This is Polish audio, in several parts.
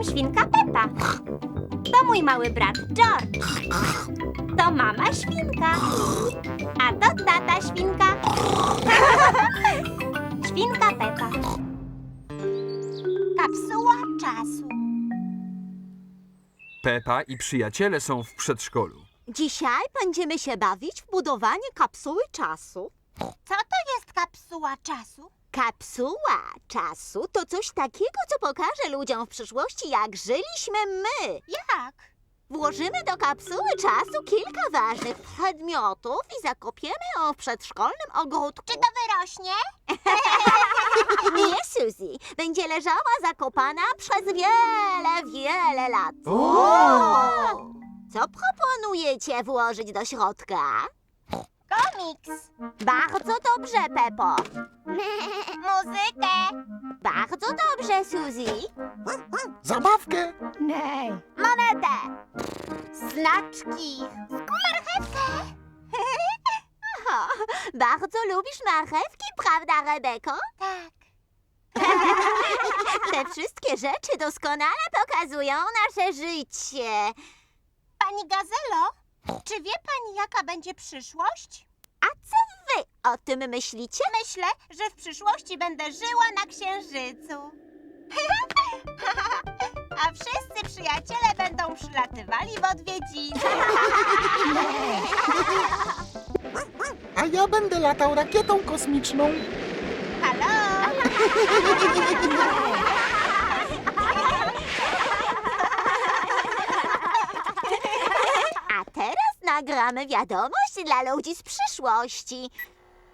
jestem świnka Pepa. To mój mały brat George. To mama świnka. A to tata świnka. Świnka Pepa. Kapsuła czasu. Pepa i przyjaciele są w przedszkolu. Dzisiaj będziemy się bawić w budowanie kapsuły czasu. Co to jest kapsuła czasu? Kapsuła czasu to coś takiego, co pokaże ludziom w przyszłości, jak żyliśmy my. Jak? Włożymy do kapsuły czasu kilka ważnych przedmiotów i zakopiemy ją w przedszkolnym ogródku. Czy to wyrośnie? Nie, Suzy. Będzie leżała zakopana przez wiele, wiele lat. Co proponujecie włożyć do środka? Komiks. Bardzo dobrze, Pepo. Muzykę. Bardzo dobrze, Suzy. Zabawkę! Monetę. Znaczki. Marchewkę. O, bardzo lubisz marchewki, prawda, Rebeko? Tak. Te wszystkie rzeczy doskonale pokazują nasze życie. Pani Gazelo, czy wie pani, jaka będzie przyszłość? A co wy o tym myślicie? Myślę, że w przyszłości będę żyła na Księżycu. A wszyscy przyjaciele będą przylatywali w odwiedziny. A ja będę latał rakietą kosmiczną. Halo? nagramy wiadomość dla ludzi z przyszłości.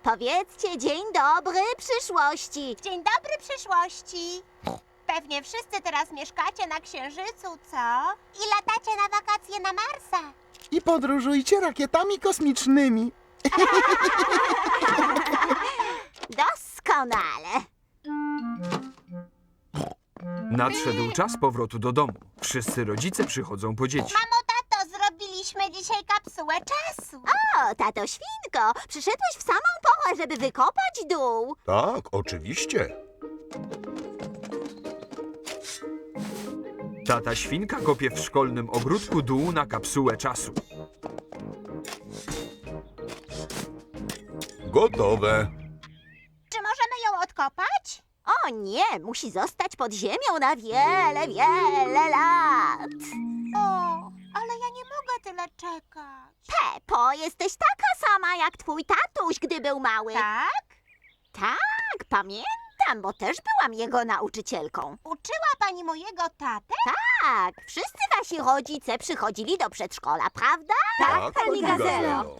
Powiedzcie dzień dobry przyszłości. Dzień dobry przyszłości. Pewnie wszyscy teraz mieszkacie na Księżycu, co? I latacie na wakacje na Marsa. I podróżujcie rakietami kosmicznymi. Doskonale. Nadszedł czas powrotu do domu. Wszyscy rodzice przychodzą po dzieci. Mamo, zrobiliśmy dzisiaj kapsułę czasu. O, tato świnko, przyszedłeś w samą porę, żeby wykopać dół. Tak, oczywiście. Tata świnka kopie w szkolnym ogródku dół na kapsułę czasu. Gotowe. Czy możemy ją odkopać? O nie, musi zostać pod ziemią na wiele, wiele lat. O, tyle czekać. Pepo, jesteś taka sama jak twój tatuś, gdy był mały. Tak? Tak, pamiętam, bo też byłam jego nauczycielką. Uczyła pani mojego tatę? Tak, wszyscy wasi rodzice przychodzili do przedszkola, prawda? Tak, pani Gazelo.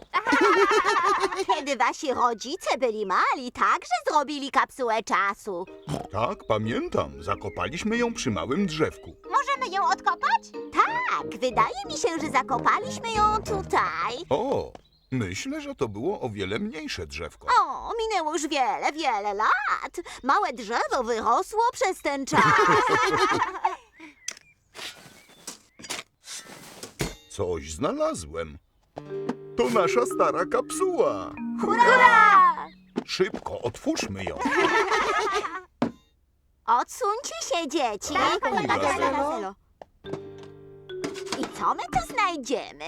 Kiedy wasi rodzice byli mali, także zrobili kapsułę czasu. Tak, pamiętam. Zakopaliśmy ją przy małym drzewku. Możemy ją odkopać? Tak, wydaje mi się, że zakopaliśmy ją tutaj. O, myślę, że to było o wiele mniejsze drzewko. O, minęło już wiele, wiele lat. Małe drzewo wyrosło przez ten czas. Coś znalazłem. To nasza stara kapsuła. Hurra! Szybko, otwórzmy ją. Odsuńcie się, dzieci. Tak, pani Gazelo. I co my tu znajdziemy?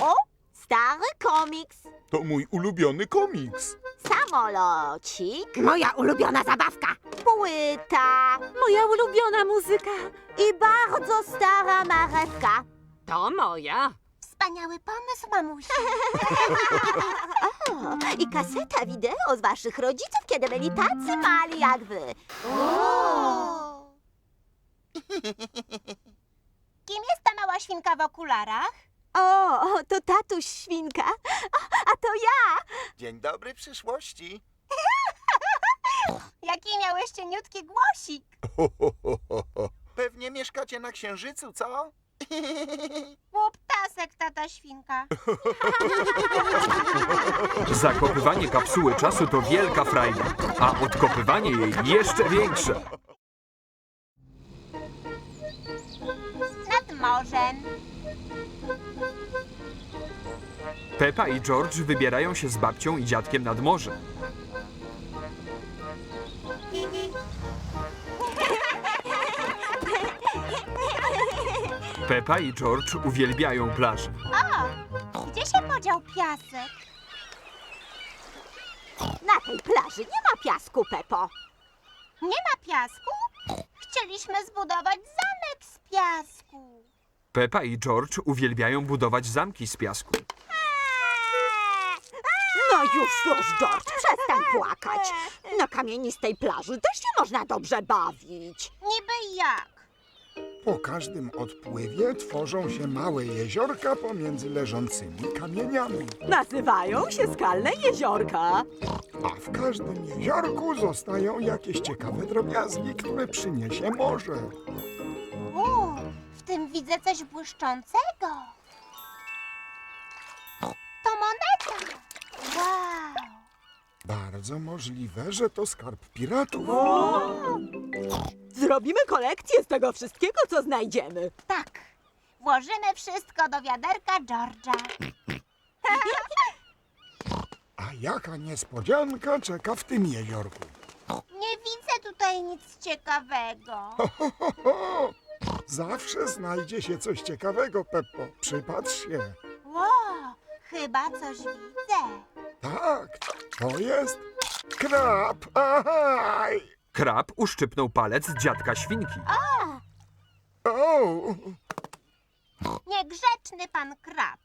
O, stary komiks. To mój ulubiony komiks. Samolocik, Moja ulubiona zabawka. płyta Moja ulubiona muzyka. i bardzo stara marewka. To moja. Wspaniały pomysł, mamusi. O, I kaseta wideo z waszych rodziców, kiedy byli tacy mali jak wy. Kim jest ta mała świnka w okularach? O, to tatuś świnka, a, a to ja. Dzień dobry przyszłości. Jaki miałeś cieniutki głosik? Pewnie mieszkacie na Księżycu, co? Łuptasek, tata świnka. Zakopywanie kapsuły czasu to wielka frajda, a odkopywanie jej jeszcze większe. Nad morzem. Pepa i George wybierają się z babcią i dziadkiem nad morze. Pepa i George uwielbiają plażę. O, gdzie się podział piasek? Na tej plaży nie ma piasku, Pepo. Nie ma piasku? Chcieliśmy zbudować zamek z piasku. Pepa i George uwielbiają budować zamki z piasku. No już, już, George, przestań płakać. Na kamienistej plaży też się można dobrze bawić. Niby jak? Po każdym odpływie tworzą się małe jeziorka pomiędzy leżącymi kamieniami. Nazywają się skalne jeziorka. A w każdym jeziorku zostają jakieś ciekawe drobiazgi, które przyniesie morze. U, w tym widzę coś błyszczącego. To moneta. Wow. Bardzo możliwe, że to skarb piratów. Zrobimy kolekcję z tego wszystkiego, co znajdziemy. Tak. Włożymy wszystko do wiaderka George'a. A jaka niespodzianka czeka w tym jeziorku? Nie widzę tutaj nic ciekawego. Zawsze znajdzie się coś ciekawego, Peppo. Przypatrz się. Wow, chyba coś widzę. Tak, to jest krab. Ahaj! Krab uszczypnął palec dziadka świnki. O, Niegrzeczny pan krab.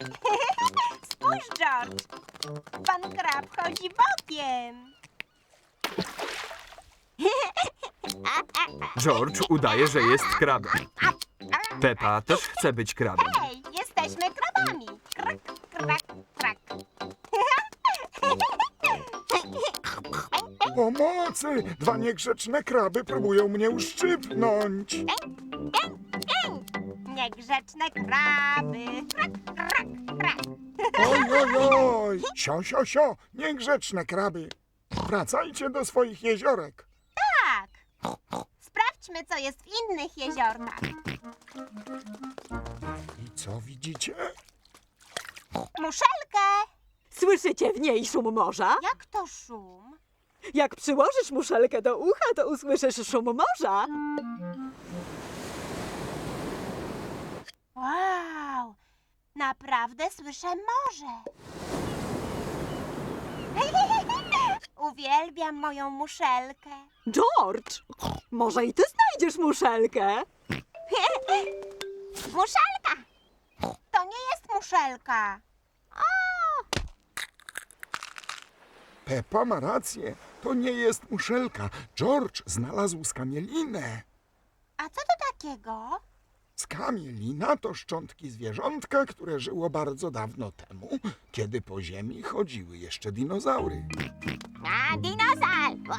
Spójrz, George. Pan krab chodzi bokiem. George udaje, że jest krabem. Pepa też chce być krabem. Hej, jesteśmy krabami. Krak, krak, krak. pomocy! Dwa niegrzeczne kraby próbują mnie uszczypnąć. Niegrzeczne kraby. Krak, krak, krak. Oj, oj, oj! Sio, sio, sio! Niegrzeczne kraby! Wracajcie do swoich jeziorek. Tak. Sprawdźmy, co jest w innych jeziorkach. I co widzicie? Muszelkę. Słyszycie w niej szum morza? Jak to szum? Jak przyłożysz muszelkę do ucha, to usłyszysz szum morza. Wow, naprawdę słyszę morze. Uwielbiam moją muszelkę. George, może i ty znajdziesz muszelkę? Muszelka! To nie jest muszelka. Pepa ma rację. To nie jest muszelka. George znalazł skamielinę. A co to takiego? Skamielina to szczątki zwierzątka, które żyło bardzo dawno temu, kiedy po ziemi chodziły jeszcze dinozaury. A, dinozaur!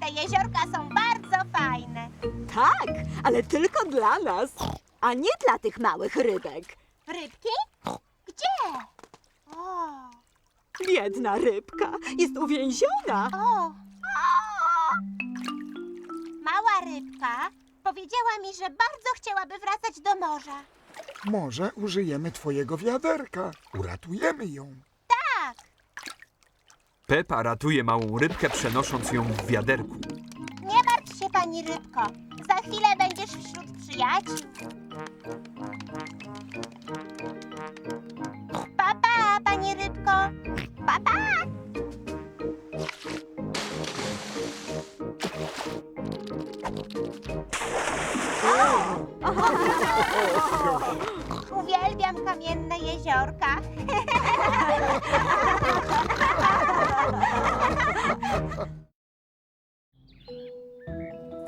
Te jeziorka są bardzo fajne. Tak, ale tylko dla nas, a nie dla tych małych rybek. Rybki? Gdzie? Biedna rybka jest uwięziona. o. Mała rybka powiedziała mi, że bardzo chciałaby wracać do morza. Może użyjemy twojego wiaderka. Uratujemy ją. Tak, Pepa ratuje małą rybkę, przenosząc ją w wiaderku. nie martw się, pani rybko. Za chwilę będziesz wśród przyjaciół. Pa, pa, pani rybko. Pa, pa. Uwielbiam kamienne jeziorka.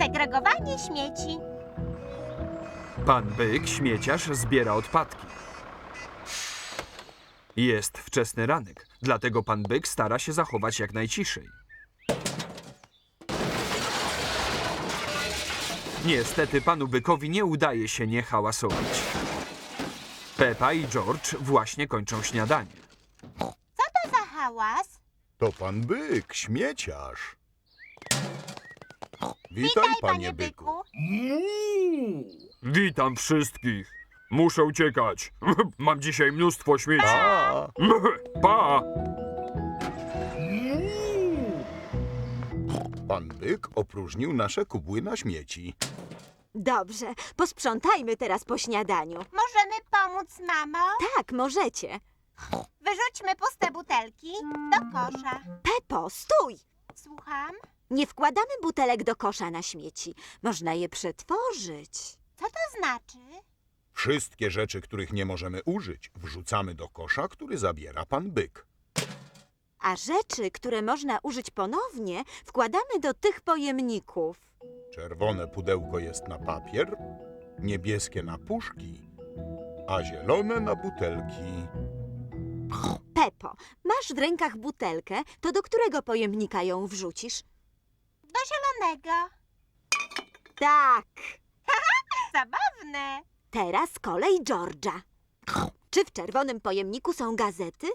Segregowanie śmieci. Pan byk, śmieciarz, zbiera odpadki. Jest wczesny ranek, dlatego pan byk stara się zachować jak najciszej. Niestety panu bykowi nie udaje się nie hałasować. Pepa i George właśnie kończą śniadanie. Co to za hałas? To pan byk, śmieciarz. Witaj, Witaj, panie panie byku. byku. Witam wszystkich. Muszę uciekać. Mam dzisiaj mnóstwo śmieci. Pa! Pan Byk opróżnił nasze kubły na śmieci. Dobrze, posprzątajmy teraz po śniadaniu. Możemy pomóc, mamo? Tak, możecie. Wyrzućmy puste butelki do kosza. Pepo, stój! Słucham? Nie wkładamy butelek do kosza na śmieci. Można je przetworzyć. Co to znaczy? Wszystkie rzeczy, których nie możemy użyć, wrzucamy do kosza, który zabiera pan Byk. A rzeczy, które można użyć ponownie, wkładamy do tych pojemników. Czerwone pudełko jest na papier, niebieskie na puszki, a zielone na butelki. Pepo, masz w rękach butelkę, to do którego pojemnika ją wrzucisz? Do zielonego. Tak. Zabawne. Teraz kolej George'a. Czy w czerwonym pojemniku są gazety?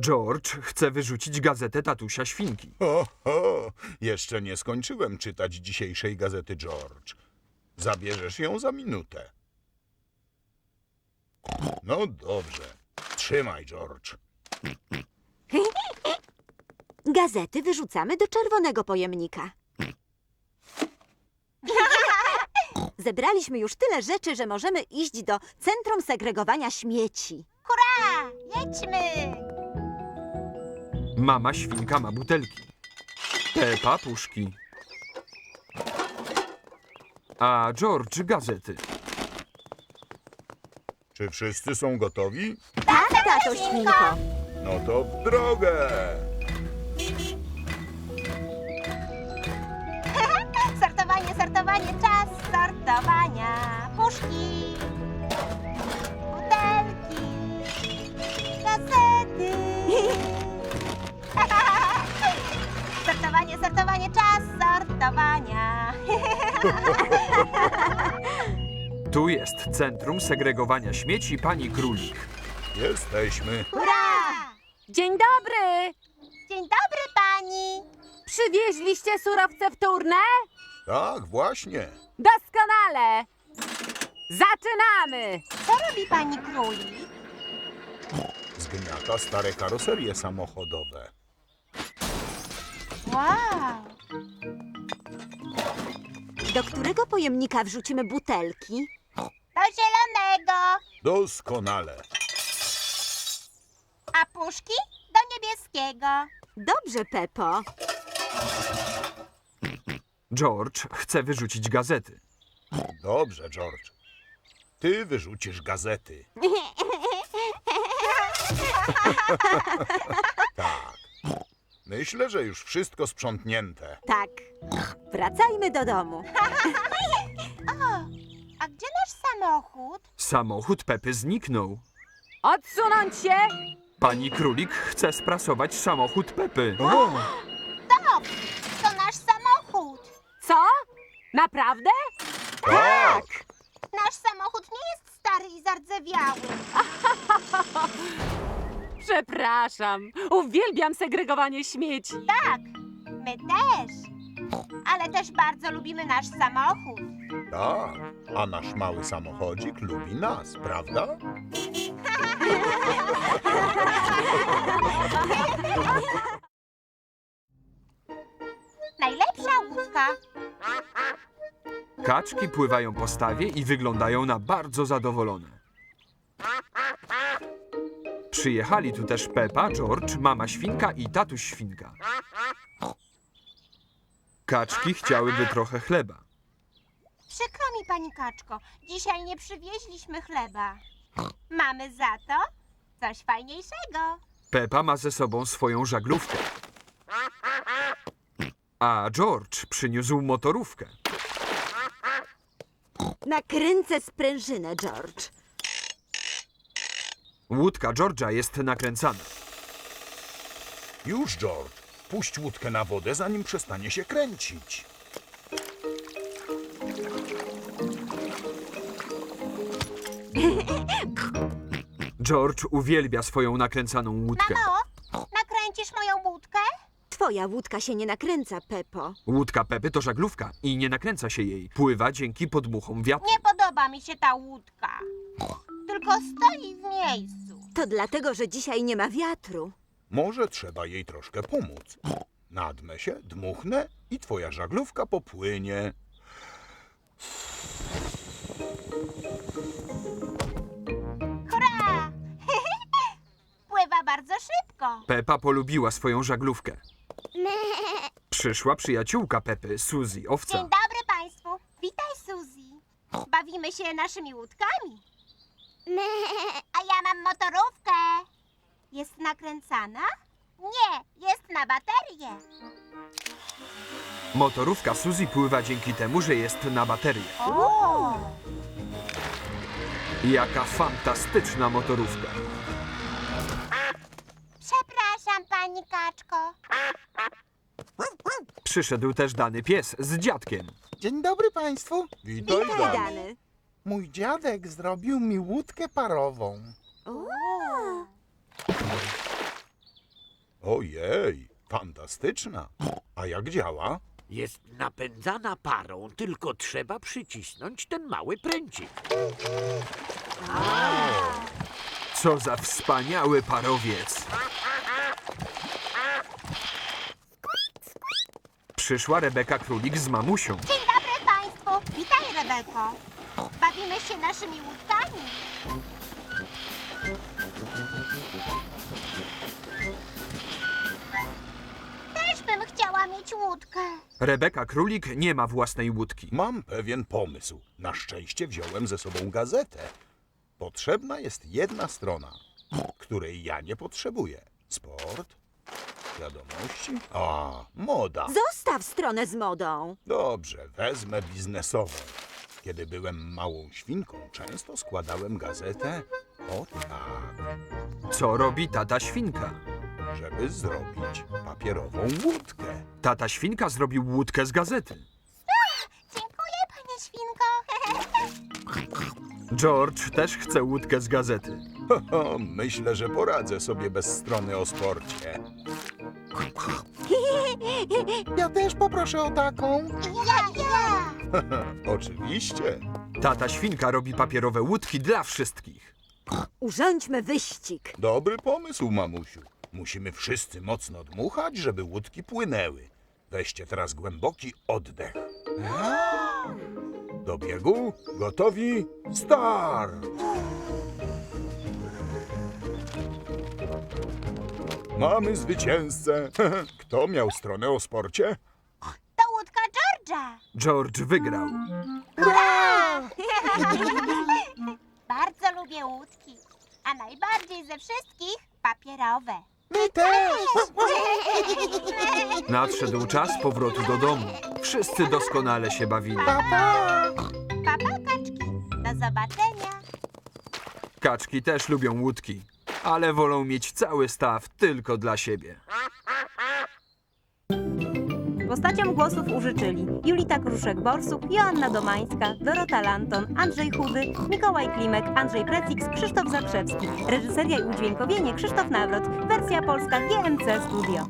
George chce wyrzucić gazetę tatusia świnki. Ho, ho, jeszcze nie skończyłem czytać dzisiejszej gazety George. Zabierzesz ją za minutę. No dobrze. Trzymaj, George. Gazety wyrzucamy do czerwonego pojemnika. Zebraliśmy już tyle rzeczy, że możemy iść do centrum segregowania śmieci. Hurra! Jedźmy! Mama świnka ma butelki. Pepa puszki. A George gazety. Czy wszyscy są gotowi? Tak, tato świnko. No to w drogę! Sortowanie, sortowanie, czas sortowania. Puszki, butelki, gazety. sortowanie, sortowanie, czas sortowania. Tu jest centrum segregowania śmieci pani Królik. Jesteśmy. Hurra! Dzień dobry! Dzień dobry pani. Przywieźliście surowce wtórne? Tak, właśnie. Doskonale! Zaczynamy! Co robi pani królik? Zgniata stare karoserie samochodowe. Wow! Do którego pojemnika wrzucimy butelki? Do zielonego. Doskonale. A puszki? Do niebieskiego. Dobrze, Pepo. George chce wyrzucić gazety. Dobrze, George. Ty wyrzucisz gazety. Tak. Myślę, że już wszystko sprzątnięte. Tak. Wracajmy do domu. A gdzie nasz samochód? Samochód Pepy zniknął. Odsunąć się! Pani Królik chce sprasować samochód Pepy. Samochód. Co? Naprawdę? Tak! Nasz samochód nie jest stary i zardzewiały. Przepraszam. Uwielbiam segregowanie śmieci. Tak, my też. Ale też bardzo lubimy nasz samochód. Tak. A nasz mały samochodzik lubi nas, prawda? Najlepsza łódka. Kaczki pływają po stawie i wyglądają na bardzo zadowolone. Przyjechali tu też Pepa, George, mama świnka i tatuś świnka. Kaczki chciałyby trochę chleba. Przykro mi, pani kaczko, dzisiaj nie przywieźliśmy chleba. Mamy za to coś fajniejszego. Pepa ma ze sobą swoją żaglówkę. A George przyniósł motorówkę. Nakręcę sprężynę, George. Łódka George'a jest nakręcana. Już, George. Puść łódkę na wodę, zanim przestanie się kręcić. George uwielbia swoją nakręcaną łódkę. Mamo? Twoja łódka się nie nakręca, Pepo. Łódka Pepy to żaglówka i nie nakręca się jej. Pływa dzięki podmuchom wiatru. Nie podoba mi się ta łódka. Tylko stoi w miejscu. To dlatego, że dzisiaj nie ma wiatru. Może trzeba jej troszkę pomóc. Nadmę się, dmuchnę i twoja żaglówka popłynie. Hurra! Pływa bardzo szybko. Pepa polubiła swoją żaglówkę. Przyszła przyjaciółka Pepy, Suzy, Dzień owca. dobry Państwu. Witaj, Suzy. Bawimy się naszymi łódkami. A ja mam motorówkę. Jest nakręcana? Nie, jest na baterię. Motorówka Suzy pływa dzięki temu, że jest na baterię. O! Jaka fantastyczna motorówka. Przepraszam, pani kaczko. Przyszedł też dany pies z dziadkiem. Dzień dobry Państwu. Witaj, Witaj, Dany. Dany. Mój dziadek zrobił mi łódkę parową. Ojej, fantastyczna. A jak działa? Jest napędzana parą, tylko trzeba przycisnąć ten mały pręcik. Co za wspaniały parowiec. Przyszła Rebeka Królik z mamusią. Dzień dobry Państwu. Witaj, Rebeko. Bawimy się naszymi łódkami. Też bym chciała mieć łódkę. Rebeka Królik nie ma własnej łódki. Mam pewien pomysł. Na szczęście wziąłem ze sobą gazetę. Potrzebna jest jedna strona, której ja nie potrzebuję. Sport, wiadomości, a moda. Zostaw stronę z modą. Dobrze, wezmę biznesową. Kiedy byłem małą świnką, często składałem gazetę o tak, Co robi tata świnka? żeby zrobić papierową łódkę. Tata świnka zrobił łódkę z gazety. Dziękuję, panie świnko. George też chce łódkę z gazety. Myślę, że poradzę sobie bez strony o sporcie. Ja też poproszę o taką. Ja, ja. Oczywiście. Tata świnka robi papierowe łódki dla wszystkich. Urządźmy wyścig. Dobry pomysł, mamusiu. Musimy wszyscy mocno dmuchać, żeby łódki płynęły. Weźcie teraz głęboki oddech. Do biegu, gotowi, start! Mamy zwycięzcę. Kto miał stronę o sporcie? To łódka George'a. George wygrał. Bardzo lubię łódki. A najbardziej ze wszystkich papierowe. My też. Nadszedł czas powrotu do domu. Wszyscy doskonale się bawili. Papa. Papa kaczki. Do zobaczenia. Kaczki też lubią łódki, ale wolą mieć cały staw tylko dla siebie. Postaciom głosów użyczyli Julita Kruszek-Borsuk, Joanna Domańska, Dorota Lanton, Andrzej Chudy, Mikołaj Klimek, Andrzej Precix, Krzysztof Zakrzewski. Reżyseria i udźwiękowienie Krzysztof Nawrot. Wersja polska GMC Studio.